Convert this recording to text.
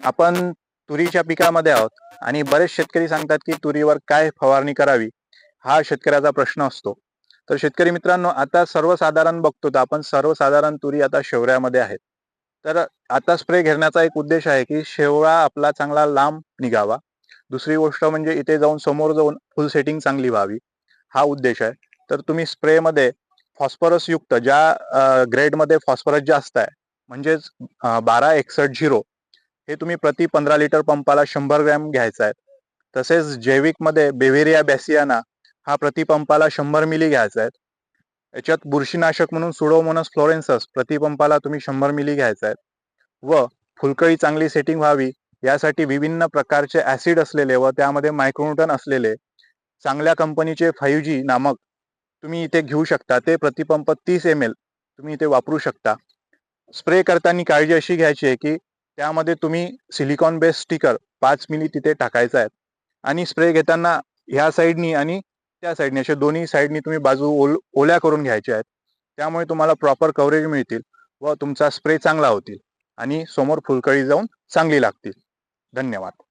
आपण तुरीच्या पिकामध्ये आहोत आणि बरेच शेतकरी सांगतात की तुरीवर काय फवारणी करावी हा शेतकऱ्याचा प्रश्न असतो. तर शेतकरी मित्रांनो आता सर्वसाधारण बघतो तर आपण सर्वसाधारण तुरी आता शेवऱ्यामध्ये आहेत. तर आता स्प्रे घेण्याचा एक उद्देश आहे की शेवळा आपला चांगला लांब निघावा. दुसरी गोष्ट म्हणजे इथे जाऊन समोर जाऊन फुल सेटिंग चांगली व्हावी हा उद्देश आहे. तर तुम्ही स्प्रेमध्ये फॉस्फरस युक्त ज्या ग्रेडमध्ये फॉस्फरस जास्त आहे म्हणजेच बारा एकसष्ट झिरो हे तुम्ही प्रति पंधरा लिटर पंपाला शंभर ग्रॅम घ्यायचा आहे तसेच जैविकमध्ये बेव्हेरिया बॅसियाना हा प्रति पंपाला शंभर मिली घ्यायचा आहे याच्यात बुरशीनाशक म्हणून सुडोमोनस फ्लोरेन्सस प्रति पंपाला तुम्ही शंभर मिली घ्यायचा आहे व फुलकळी चांगली सेटिंग व्हावी यासाठी विभिन्न प्रकारचे ऍसिड असलेले व त्यामध्ये मायक्रोन्यूटन असलेले चांगल्या कंपनीचे फाईव्ह जी नामक तुम्ही इथे घेऊ शकता. ते प्रतिपंप तीस एम एल तुम्ही इथे वापरू शकता. स्प्रे करताना काळजी अशी घ्यायची आहे की त्यामध्ये तुम्ही सिलिकॉन बेस स्टिकर पाच मिली तिथे टाकायचा आहे. आणि स्प्रे घेताना ह्या साईडनी आणि त्या साईडनी अशा दोन्ही साईडनी तुम्ही बाजू ओल ओल्या करून घ्यायच्या आहेत. त्यामुळे तुम्हाला प्रॉपर कव्हरेज मिळतील व तुमचा स्प्रे चांगला होतील आणि समोर फुलकळी जाऊन चांगली लागतील. धन्यवाद.